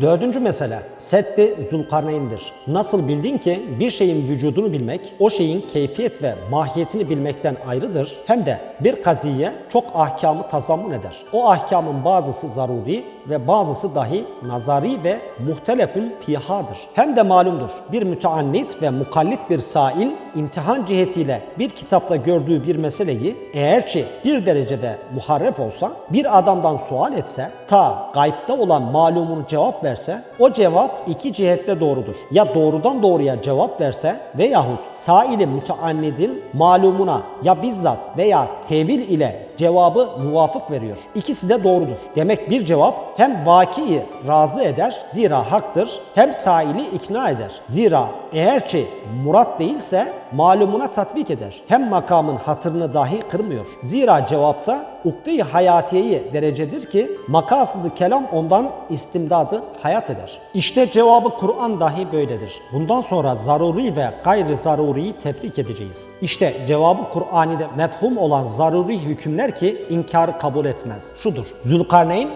Dördüncü mesele, Seddi Zülkarneyn'dir. Nasıl bildin ki bir şeyin vücudunu bilmek, o şeyin keyfiyet ve mahiyetini bilmekten ayrıdır, hem de bir kaziye çok ahkamı tazammun eder. O ahkamın bazısı zaruri ve bazısı dahi nazari ve muhtelefül fihadır. Hem de malumdur, bir müteannit ve mukallit bir sail imtihan cihetiyle bir kitapta gördüğü bir meseleyi eğer ki bir derecede muharref olsa, bir adamdan sual etse, ta gaybda olan malumunu cevap verse, o cevap iki cihette doğrudur. Ya doğrudan doğruya cevap verse veyahut saili müteannidin malumuna ya bizzat veya tevil ile cevabı muvafık veriyor. İkisi de doğrudur. Demek bir cevap hem vakiyi razı eder, zira haktır, hem saili ikna eder. Zira eğer ki murat değilse malumuna tatbik eder. Hem makamın hatırını dahi kırmıyor. Zira cevapta ukde-i hayatiyeyi derecedir ki makasıdı kelam ondan istimdadı hayat eder. İşte cevabı Kur'an dahi böyledir. Bundan sonra zaruri ve gayri zaruriyi tefrik edeceğiz. İşte cevabı Kur'an'da mefhum olan zaruri hükümler ki inkarı kabul etmez. Şudur. Zülkarneyn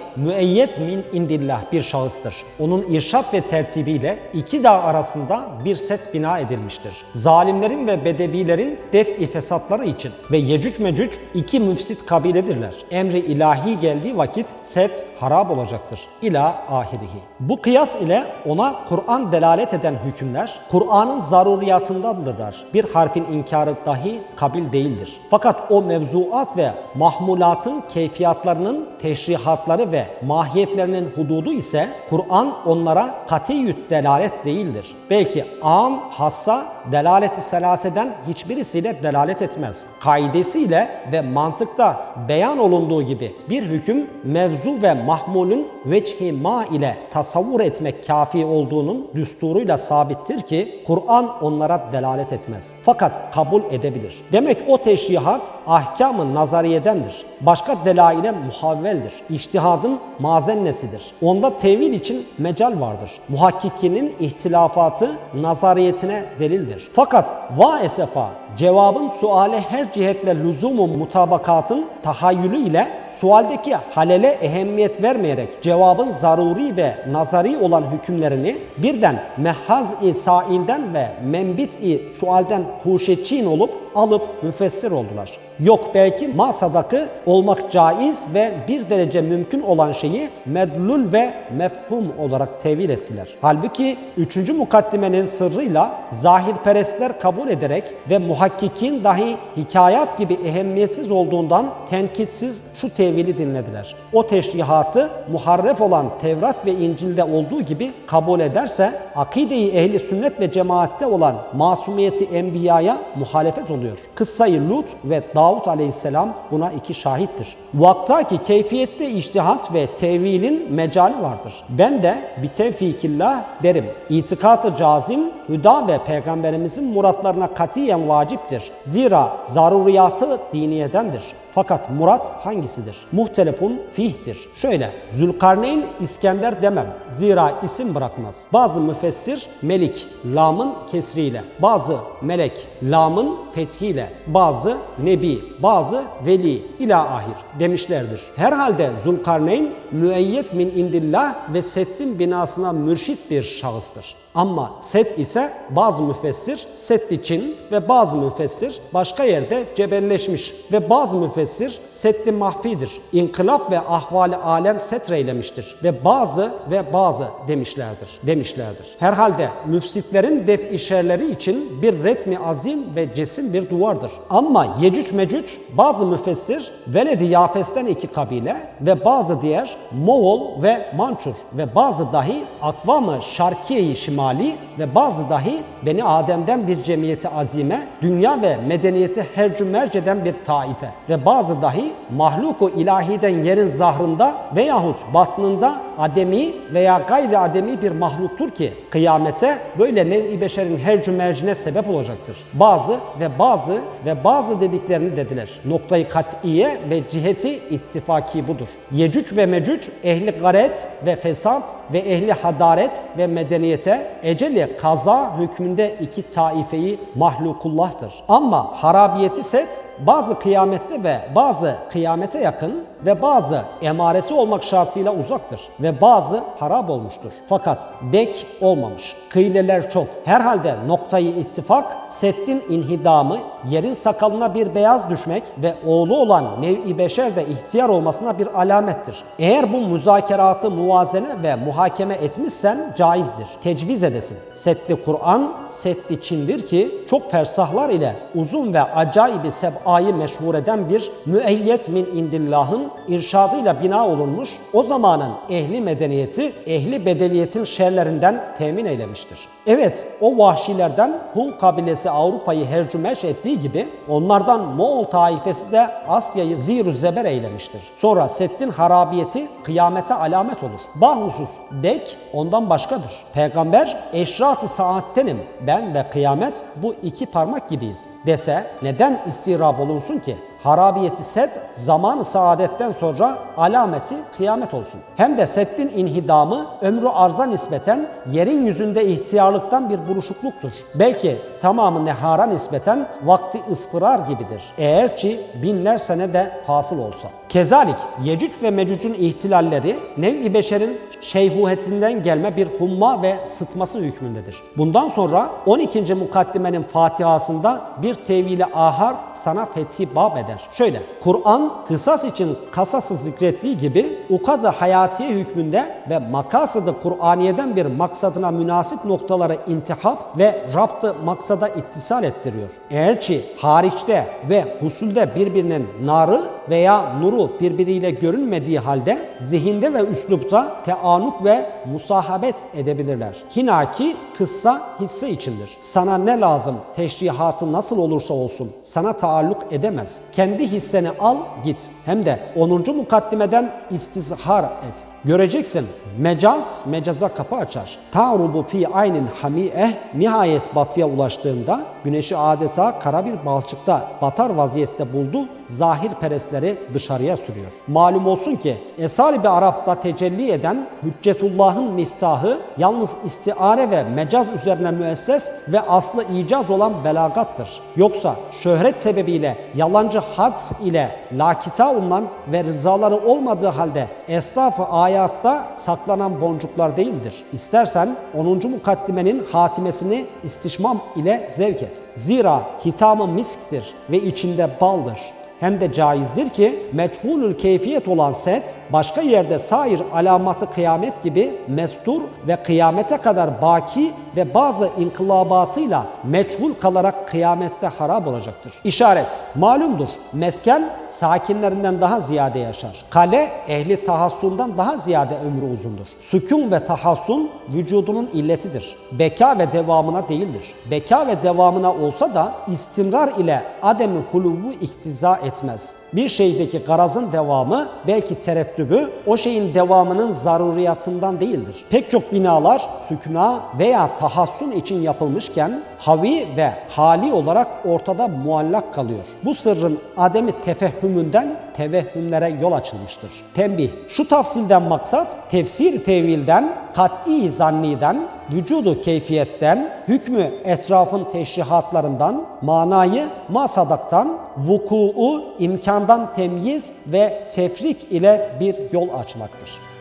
müeyyet min indillah bir şahıstır. Onun irşat ve tertibiyle iki dağ arasında bir set bina edilmiştir. Zalimlerin ve bedevilerin def-i fesatları için ve Yecüc Mecüc iki müfsit kabiledirler. Emri ilahi geldiği vakit set harap olacaktır. İla ahirihi. Bu kıyas ile ona Kur'an delalet eden hükümler Kur'an'ın zaruriyatındandırlar. Bir harfin inkarı dahi kabil değildir. Fakat o mevzuat ve mahmulatın keyfiyatlarının teşrihatları ve mahiyetlerinin hududu ise Kur'an onlara katiyyüt delalet değildir. Belki am, hassa, delaleti selaseden hiçbirisiyle delalet etmez. Kaidesiyle ve mantıkta beyan olunduğu gibi bir hüküm mevzu ve mahmulün veçhi ma ile tasavvur etmek kafi olduğunun düsturuyla sabittir ki Kur'an onlara delalet etmez. Fakat kabul edebilir. Demek o teşrihat ahkamı nazariyedendir. Başka delaile muhavveldir. İçtihadın mazennesidir. Onda tevil için mecal vardır. Muhakkikinin ihtilafatı nazariyetine delildir. Fakat va esefa cevabın suale her cihetle lüzumu mutabakatın tahayyülü ile sualdeki halele ehemmiyet vermeyerek cevabın zaruri ve nazari olan hükümlerini birden mehhaz-i sailden ve menbit-i sualden huşetçin olup alıp müfessir oldular. Yok belki ma sadakı olmak caiz ve bir derece mümkün olan şeyi medlul ve mefhum olarak tevil ettiler. Halbuki üçüncü mukaddimenin sırrıyla zahirperestler kabul ederek ve muhakkikin dahi hikayat gibi ehemmiyetsiz olduğundan tenkitsiz şu tevili dinlediler. O teşrihatı muharref olan Tevrat ve İncil'de olduğu gibi kabul ederse akide-i ehli sünnet ve cemaatte olan masumiyeti enbiyaya muhalefet oluyor. Kıssayı Lut ve Davut aleyhisselam buna iki şahittir. Vaktaki keyfiyette iştihat ve tevilin mecali vardır. Ben de bir tevfikillah derim. İtikatı cazim, hüda ve peygamberimizin muratlarına katiyen vaciptir. Zira zaruriyatı diniyedendir. Fakat murat hangisidir? Muhtelefun fihtir. Şöyle, Zülkarneyn İskender demem. Zira isim bırakmaz. Bazı müfessir melik, lamın kesriyle. Bazı melek, lamın fethiyle. Bazı nebi, bazı veli ila ahir demişlerdir. Herhalde Zülkarneyn müeyyet min indillah ve settin binasına mürşit bir şahıstır. Ama set ise bazı müfessir Seddi Çin ve bazı müfessir başka yerde cebelleşmiş ve bazı müfessir Seddi mahfidir. İnkılap ve ahvali alem setreylemiştir ve bazı ve bazı demişlerdir. Demişlerdir. Herhalde müfsitlerin def şerleri için bir retmi azim ve cesim bir duvardır. Ama Yecüc Mecüc bazı müfessir Veledi Yafes'ten iki kabile ve bazı diğer Moğol ve Mançur ve bazı dahi akvamı Şarkiye-i Şimali ve bazı dahi Beni Adem'den bir cemiyeti azime, dünya ve medeniyeti hercü merceden bir taife ve bazı dahi mahluku ilahiden yerin zahrında veyahut batnında ademi veya gayri ademi bir mahluktur ki kıyamete böyle nev-i beşerin hercü mercine sebep olacaktır. Bazı ve bazı ve bazı dediklerini dediler. Noktayı kat'iye ve ciheti ittifaki budur. Yecüc ve mecüc ehli garet ve fesat ve ehli hadaret ve medeniyete eceli kaza hükmünde iki taifeyi mahlukullah'tır. Ama harabiyeti set bazı kıyamette ve bazı kıyamete yakın ve bazı emaresi olmak şartıyla uzaktır ve bazı harap olmuştur. Fakat dek olmamış. Kıyleler çok. Herhalde noktayı ittifak Seddin inhidamı yerin sakalına bir beyaz düşmek ve oğlu olan nev-i beşer de ihtiyar olmasına bir alamettir. Eğer bu müzakeratı muvazene ve muhakeme etmişsen caizdir. Tecviz edesin. Setli Kur'an, setli Çin'dir ki çok fersahlar ile uzun ve acayibi seb'ayı meşhur eden bir müeyyet min indillahın irşadıyla bina olunmuş o zamanın ehli medeniyeti, ehli bedeviyetin şerlerinden temin eylemiştir. Evet, o vahşilerden Hun kabilesi Avrupa'yı hercümeş ettiği gibi onlardan Moğol taifesi de Asya'yı zir zeber eylemiştir. Sonra Seddin harabiyeti kıyamete alamet olur. Bahusus dek ondan başkadır. Peygamber eşrat-ı saattenim ben ve kıyamet bu iki parmak gibiyiz dese neden istirab olunsun ki? Harabiyeti set zamanı saadetten sonra alameti kıyamet olsun. Hem de seddin inhidamı ömrü arza nispeten yerin yüzünde ihtiyarlıktan bir buruşukluktur. Belki tamamı nehara nispeten vakti ıspırar gibidir. Eğer ki binler sene de fasıl olsa. Kezalik Yecüc ve Mecüc'ün ihtilalleri nev-i beşerin şeyhuhetinden gelme bir humma ve sıtması hükmündedir. Bundan sonra 12. mukaddimenin Fatihasında bir tevili ahar sana fethi bab eder. Şöyle, Kur'an kısas için kasası zikrettiği gibi ukada hayatiye hükmünde ve makasıdı Kur'aniye'den bir maksadına münasip noktalara intihap ve raptı maksada ittisal ettiriyor. Eğer ki hariçte ve husulde birbirinin narı veya nuru birbiriyle görünmediği halde zihinde ve üslupta teanuk ve musahabet edebilirler. Hinaki kıssa hisse içindir. Sana ne lazım teşrihatı nasıl olursa olsun sana taalluk edemez. Kendi hisseni al git. Hem de 10. mukaddimeden istizhar et. Göreceksin mecaz mecaza kapı açar. Ta'rubu fi aynin hamieh nihayet batıya ulaştığında güneşi adeta kara bir balçıkta batar vaziyette buldu zahir perestleri dışarıya sürüyor. Malum olsun ki Esar-ı Arap'ta tecelli eden Hüccetullah'ın miftahı yalnız istiare ve mecaz üzerine müesses ve aslı icaz olan belagattır. Yoksa şöhret sebebiyle yalancı had ile lakita olunan ve rızaları olmadığı halde esnaf-ı ayatta saklanan boncuklar değildir. İstersen 10. mukaddimenin hatimesini istişmam ile zevk et. Zira hitamı misktir ve içinde baldır hem de caizdir ki meçhulül keyfiyet olan set başka yerde sair alamatı kıyamet gibi mestur ve kıyamete kadar baki ve bazı inkılabatıyla meçhul kalarak kıyamette harap olacaktır. İşaret malumdur. Mesken sakinlerinden daha ziyade yaşar. Kale ehli tahassundan daha ziyade ömrü uzundur. Sükun ve tahassun vücudunun illetidir. Beka ve devamına değildir. Beka ve devamına olsa da istimrar ile ademi hulubu iktiza etmez. Bir şeydeki garazın devamı belki tereddübü o şeyin devamının zaruriyatından değildir. Pek çok binalar sükuna veya tahassun için yapılmışken havi ve hali olarak ortada muallak kalıyor. Bu sırrın ademi tefehümünden tevehhümlere yol açılmıştır. Tembih. Şu tafsilden maksat tefsir tevilden, kat'i zanniden, vücudu keyfiyetten, hükmü etrafın teşrihatlarından, manayı masadaktan, vuku'u imkandan temyiz ve tefrik ile bir yol açmaktır.